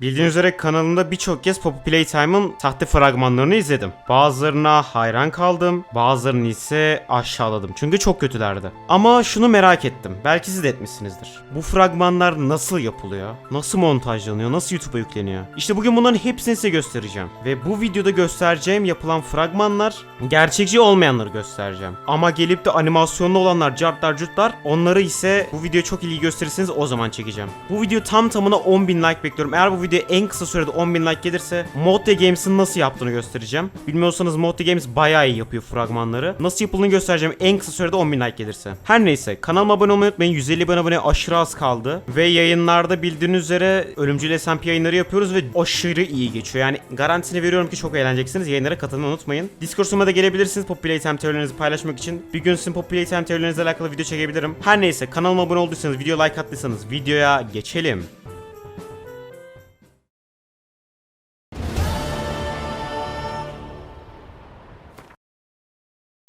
Bildiğiniz üzere kanalımda birçok kez Poppy Playtime'ın sahte fragmanlarını izledim. Bazılarına hayran kaldım, bazılarını ise aşağıladım. Çünkü çok kötülerdi. Ama şunu merak ettim. Belki siz de etmişsinizdir. Bu fragmanlar nasıl yapılıyor? Nasıl montajlanıyor? Nasıl YouTube'a yükleniyor? İşte bugün bunların hepsini size göstereceğim. Ve bu videoda göstereceğim yapılan fragmanlar gerçekçi olmayanları göstereceğim. Ama gelip de animasyonlu olanlar, cartlar, curtlar onları ise bu videoya çok ilgi gösterirseniz o zaman çekeceğim. Bu video tam tamına 10.000 like bekliyorum. Eğer bu video en kısa sürede 10.000 like gelirse Modde Games'in nasıl yaptığını göstereceğim. Bilmiyorsanız Modde Games bayağı iyi yapıyor fragmanları. Nasıl yapıldığını göstereceğim en kısa sürede 10.000 like gelirse. Her neyse kanalıma abone olmayı unutmayın. 150 bin abone aşırı az kaldı. Ve yayınlarda bildiğiniz üzere Ölümcül SMP yayınları yapıyoruz ve aşırı iyi geçiyor. Yani garantisini veriyorum ki çok eğleneceksiniz. Yayınlara katılmayı unutmayın. Discord sunuма da gelebilirsiniz Poppy Playtime teorilerinizi paylaşmak için. Bir gün sizin Poppy Playtime teorilerinizle alakalı video çekebilirim. Her neyse kanalıma abone olduysanız, video like attıysanız videoya geçelim.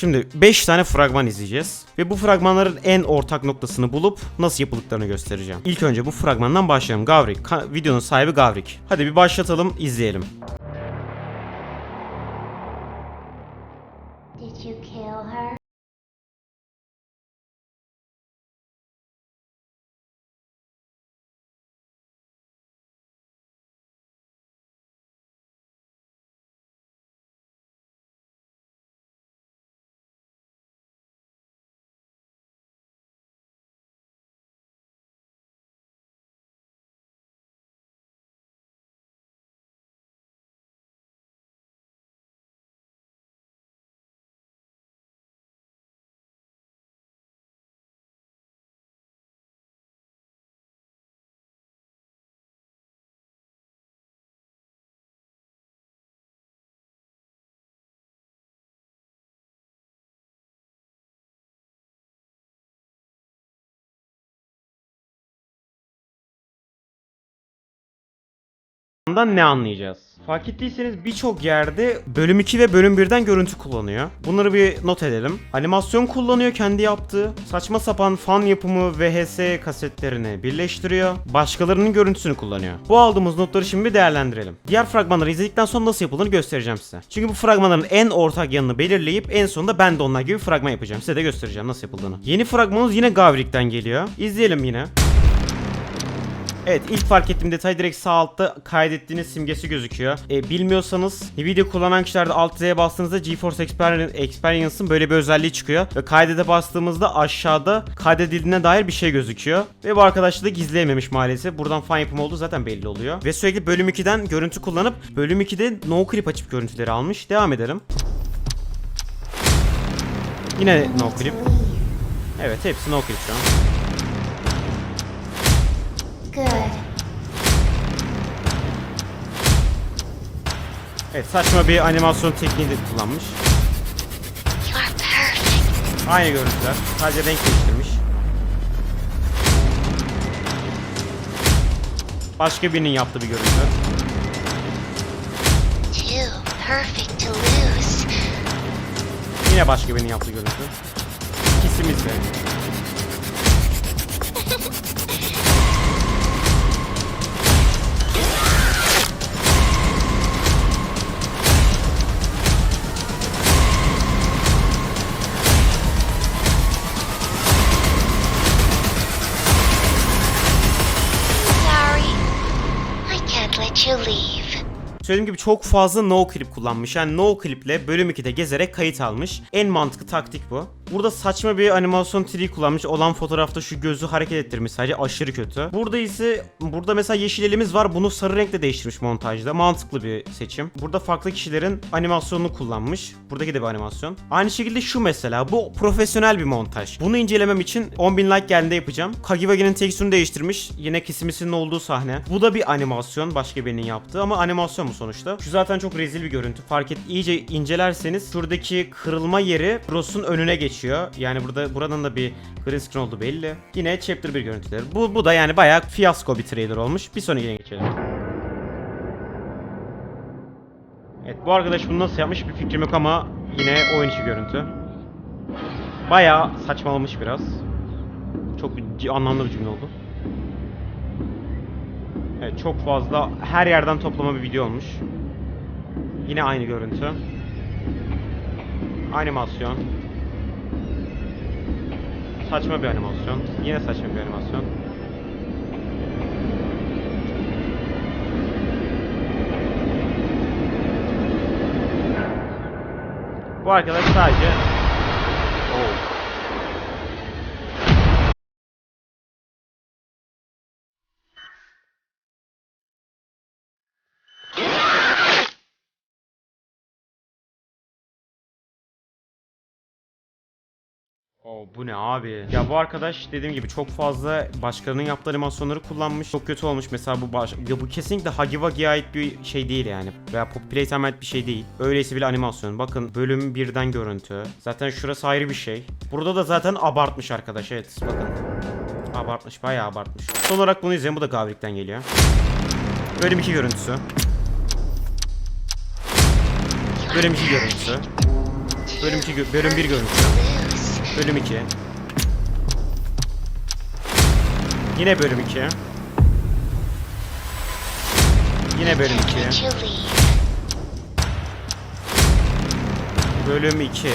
Şimdi 5 tane fragman izleyeceğiz ve bu fragmanların en ortak noktasını bulup nasıl yapıldıklarını göstereceğim. İlk önce bu fragmandan başlayalım. Gavrik, videonun sahibi Gavrik. Hadi bir başlatalım, izleyelim. Did you kill her? Bundan ne anlayacağız? Fark ettiyseniz birçok yerde bölüm 2 ve bölüm 1'den görüntü kullanıyor. Bunları bir not edelim. Animasyon kullanıyor kendi yaptığı. Saçma sapan fan yapımı VHS kasetlerini birleştiriyor. Başkalarının görüntüsünü kullanıyor. Bu aldığımız notları şimdi bir değerlendirelim. Diğer fragmanları izledikten sonra nasıl yapıldığını göstereceğim size. Çünkü bu fragmanların en ortak yanını belirleyip en sonunda ben de onlar gibi fragman yapacağım. Size de göstereceğim nasıl yapıldığını. Yeni fragmanımız yine Gavrik'ten geliyor. İzleyelim yine. Evet ilk fark ettiğim detay direkt sağ altta kaydettiğiniz simgesi gözüküyor. E, bilmiyorsanız video kullanan kişilerde alt Z'ye bastığınızda GeForce Experience- Experience'ın böyle bir özelliği çıkıyor. Ve kaydede bastığımızda aşağıda kaydedildiğine dair bir şey gözüküyor. Ve bu arkadaş da gizleyememiş maalesef. Buradan fan yapımı olduğu zaten belli oluyor. Ve sürekli bölüm 2'den görüntü kullanıp bölüm 2'de no clip açıp görüntüleri almış. Devam edelim. Yine no clip. Evet hepsi no clip şu an. Evet saçma bir animasyon tekniği de kullanmış. Aynı görüntüler. Sadece renk değiştirmiş. Başka birinin yaptığı bir görüntü. Yine başka birinin yaptığı görüntü. İkisimiz de. you leave. Söylediğim gibi çok fazla no clip kullanmış. Yani no cliple bölüm 2'de gezerek kayıt almış. En mantıklı taktik bu. Burada saçma bir animasyon 3 kullanmış. Olan fotoğrafta şu gözü hareket ettirmiş sadece aşırı kötü. Burada ise burada mesela yeşil elimiz var. Bunu sarı renkle değiştirmiş montajda. Mantıklı bir seçim. Burada farklı kişilerin animasyonunu kullanmış. Buradaki de bir animasyon. Aynı şekilde şu mesela. Bu profesyonel bir montaj. Bunu incelemem için 10.000 like geldiğinde yapacağım. Kagiwagi'nin tekstürünü değiştirmiş. Yine kesimisinin olduğu sahne. Bu da bir animasyon. Başka birinin yaptığı ama animasyon mu sonuçta? Şu zaten çok rezil bir görüntü. Fark et iyice incelerseniz şuradaki kırılma yeri Ross'un önüne geçiyor. Yani burada buranın da bir green screen olduğu belli. Yine chapter 1 görüntüleri. Bu, bu da yani bayağı fiyasko bir trailer olmuş. Bir sonrakine geçelim. Evet bu arkadaş bunu nasıl yapmış bir fikrim yok ama yine oyun içi görüntü. Bayağı saçmalamış biraz. Çok c- anlamlı bir cümle oldu. Evet çok fazla her yerden toplama bir video olmuş. Yine aynı görüntü. Animasyon. Saçma bir animasyon. Yine saçma bir animasyon. Bu arkadaş sadece Oo, bu ne abi? Ya bu arkadaş dediğim gibi çok fazla başkalarının yaptığı animasyonları kullanmış. Çok kötü olmuş. Mesela bu baş... Ya bu kesinlikle Hagi Wagi'ye ait bir şey değil yani. Veya Pop Playtime'e ait bir şey değil. Öyleyse bile animasyon. Bakın bölüm birden görüntü. Zaten şurası ayrı bir şey. Burada da zaten abartmış arkadaş. Evet bakın. Abartmış. Bayağı abartmış. Son olarak bunu izleyin. Bu da Gavrik'ten geliyor. Bölüm 2 görüntüsü. Bölüm 2 görüntüsü. Bölüm 2 gö- bölüm 1 görüntüsü. Bölüm 2. Yine bölüm 2. Yine bölüm 2. Let you leave. Bölüm 2.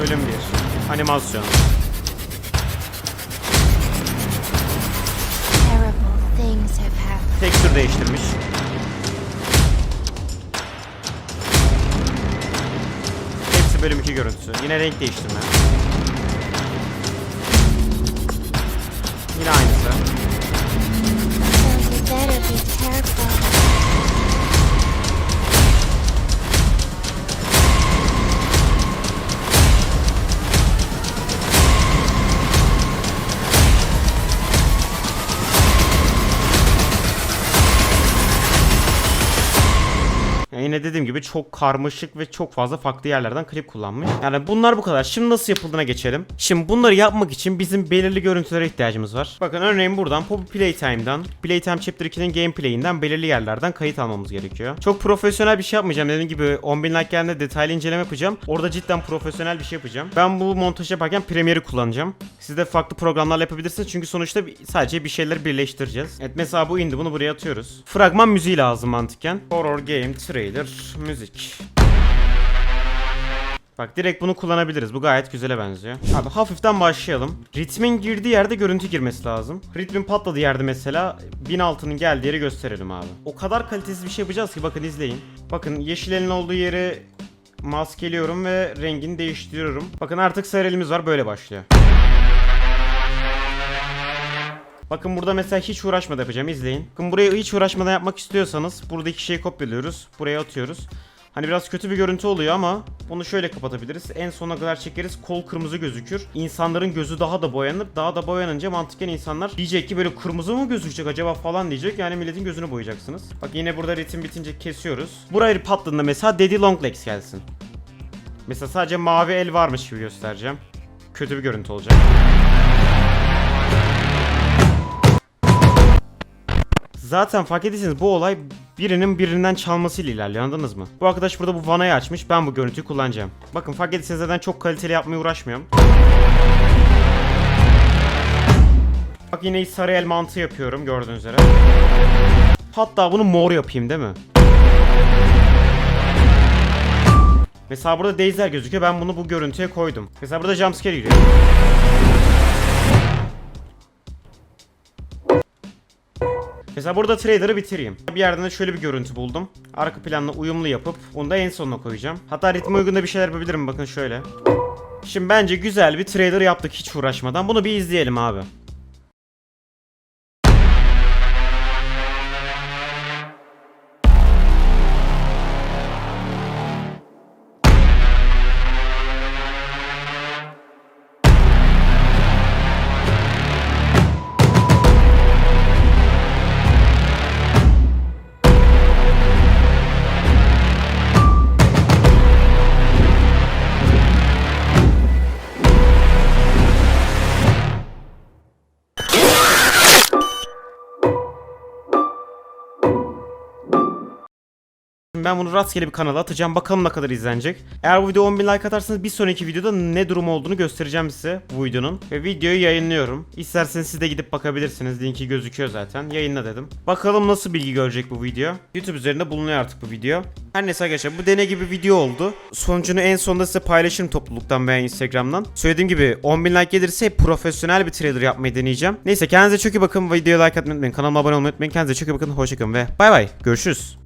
Bölüm 1. Animasyon. Texture değiştirmiş. Bölüm 2 görüntüsü. Yine renk değiştirme. Yine aynısı. Yine dediğim gibi çok karmaşık ve çok fazla farklı yerlerden klip kullanmış. Yani bunlar bu kadar. Şimdi nasıl yapıldığına geçelim. Şimdi bunları yapmak için bizim belirli görüntülere ihtiyacımız var. Bakın örneğin buradan Poppy Playtime'dan, Playtime Chapter 2'nin gameplayinden belirli yerlerden kayıt almamız gerekiyor. Çok profesyonel bir şey yapmayacağım. Dediğim gibi 10.000 like geldiğinde detaylı inceleme yapacağım. Orada cidden profesyonel bir şey yapacağım. Ben bu montaj yaparken Premiere'i kullanacağım. Siz de farklı programlarla yapabilirsiniz çünkü sonuçta sadece bir şeyleri birleştireceğiz. Evet mesela bu indi bunu buraya atıyoruz. Fragman müziği lazım mantıken. Horror game, trailer, müzik. Bak direkt bunu kullanabiliriz. Bu gayet güzele benziyor. Abi hafiften başlayalım. Ritmin girdiği yerde görüntü girmesi lazım. Ritmin patladığı yerde mesela 1006'nın geldiği yeri gösterelim abi. O kadar kalitesiz bir şey yapacağız ki bakın izleyin. Bakın yeşil elin olduğu yeri maskeliyorum ve rengini değiştiriyorum. Bakın artık sarı elimiz var böyle başlıyor. Bakın burada mesela hiç uğraşmadan yapacağım izleyin. Bakın burayı hiç uğraşmadan yapmak istiyorsanız buradaki şeyi kopyalıyoruz. Buraya atıyoruz. Hani biraz kötü bir görüntü oluyor ama bunu şöyle kapatabiliriz. En sona kadar çekeriz. Kol kırmızı gözükür. İnsanların gözü daha da boyanır. Daha da boyanınca mantıken insanlar diyecek ki böyle kırmızı mı gözükecek acaba falan diyecek. Yani milletin gözünü boyayacaksınız. Bak yine burada ritim bitince kesiyoruz. Burayı patladığında mesela Daddy Longlegs gelsin. Mesela sadece mavi el varmış gibi göstereceğim. Kötü bir görüntü olacak. Zaten fark ettiyseniz bu olay birinin birinden çalmasıyla ilerliyor anladınız mı? Bu arkadaş burada bu vanayı açmış ben bu görüntüyü kullanacağım. Bakın fark ettiyseniz zaten çok kaliteli yapmaya uğraşmıyorum. Bak yine sarı el mantığı yapıyorum gördüğünüz üzere. Hatta bunu mor yapayım değil mi? Mesela burada Daisy gözüküyor ben bunu bu görüntüye koydum. Mesela burada jumpscare giriyor. Mesela burada trailer'ı bitireyim. Bir yerden de şöyle bir görüntü buldum. Arka planla uyumlu yapıp onu da en sonuna koyacağım. Hatta ritme uygun da bir şeyler yapabilirim bakın şöyle. Şimdi bence güzel bir trailer yaptık hiç uğraşmadan. Bunu bir izleyelim abi. Ben bunu rastgele bir kanala atacağım. Bakalım ne kadar izlenecek. Eğer bu video 10.000 like atarsanız bir sonraki videoda ne durum olduğunu göstereceğim size bu videonun. Ve videoyu yayınlıyorum. İsterseniz siz de gidip bakabilirsiniz. Linki gözüküyor zaten. Yayınla dedim. Bakalım nasıl bilgi görecek bu video. YouTube üzerinde bulunuyor artık bu video. Her neyse arkadaşlar bu deney gibi video oldu. Sonucunu en sonunda size paylaşırım topluluktan veya Instagram'dan. Söylediğim gibi 10.000 like gelirse profesyonel bir trailer yapmayı deneyeceğim. Neyse kendinize çok iyi bakın. Videoya like atmayı unutmayın. Kanalıma abone olmayı unutmayın. Kendinize çok iyi bakın. Hoşçakalın ve bay bay. Görüşürüz.